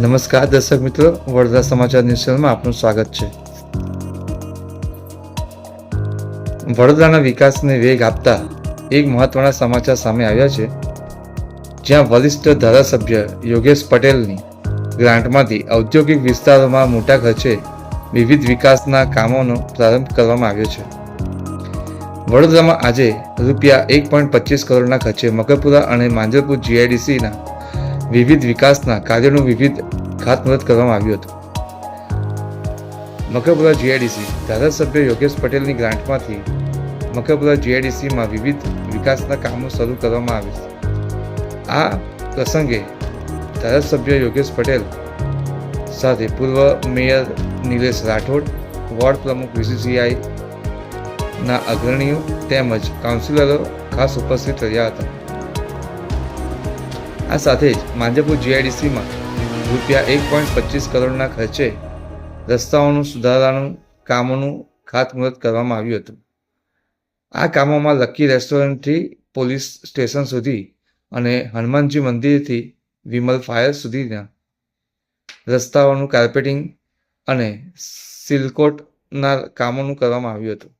નમસ્કાર દર્શક મિત્રો, વડોદરા સમાચાર ન્યૂઝ ચેનલમાં આપનું સ્વાગત છે. વડોદરાના વિકાસને વેગ આપતા એક મહત્વના સમાચાર સામે આવ્યા છે. જ્યાં વરિષ્ઠ ધારાસભ્ય યોગેશ પટેલની ગ્રાન્ટમાંથી ઔદ્યોગિક વિસ્તારોમાં મોટા ખર્ચે વિવિધ વિકાસના કામોનો પ્રારંભ કરવામાં આવ્યો છે. વડોદરામાં આજે રૂપિયા એક પોઈન્ટ પચીસ કરોડના ખર્ચે મકરપુરા અને માંજરપુર જીઆઈડીસીના વિવિધ વિકાસના કાર્યોનું વિવિધ ખાતમુહૂર્ત કરવામાં આવ્યું હતું. મકરપુરા જીઆઈડીસી ધારાસભ્ય યોગેશ પટેલની ગ્રાન્ટમાંથી મકરપુરા જીઆઈડીસીમાં વિવિધ વિકાસના કામો શરૂ કરવામાં આવે છે. આ પ્રસંગે ધારાસભ્ય યોગેશ પટેલ સાથે પૂર્વ મેયર નિલેશ રાઠોડ, વોર્ડ પ્રમુખ વીસીસીઆઈના અગ્રણીઓ તેમજ કાઉન્સિલરો ખાસ ઉપસ્થિત રહ્યા હતા. આ સાથે જ માંજરપુર જીઆઈડીસીમાં રૂપિયા એક પોઈન્ટ પચીસ કરોડના ખર્ચે રસ્તાઓનું સુધારાનું કામોનું ખાતમુહૂર્ત કરવામાં આવ્યું હતું. આ કામોમાં લકી રેસ્ટોરન્ટથી પોલીસ સ્ટેશન સુધી અને હનુમાનજી મંદિરથી વિમલ ફાયર સુધીના રસ્તાઓનું કાર્પેટિંગ અને સિલકોટના કામોનું કરવામાં આવ્યું હતું.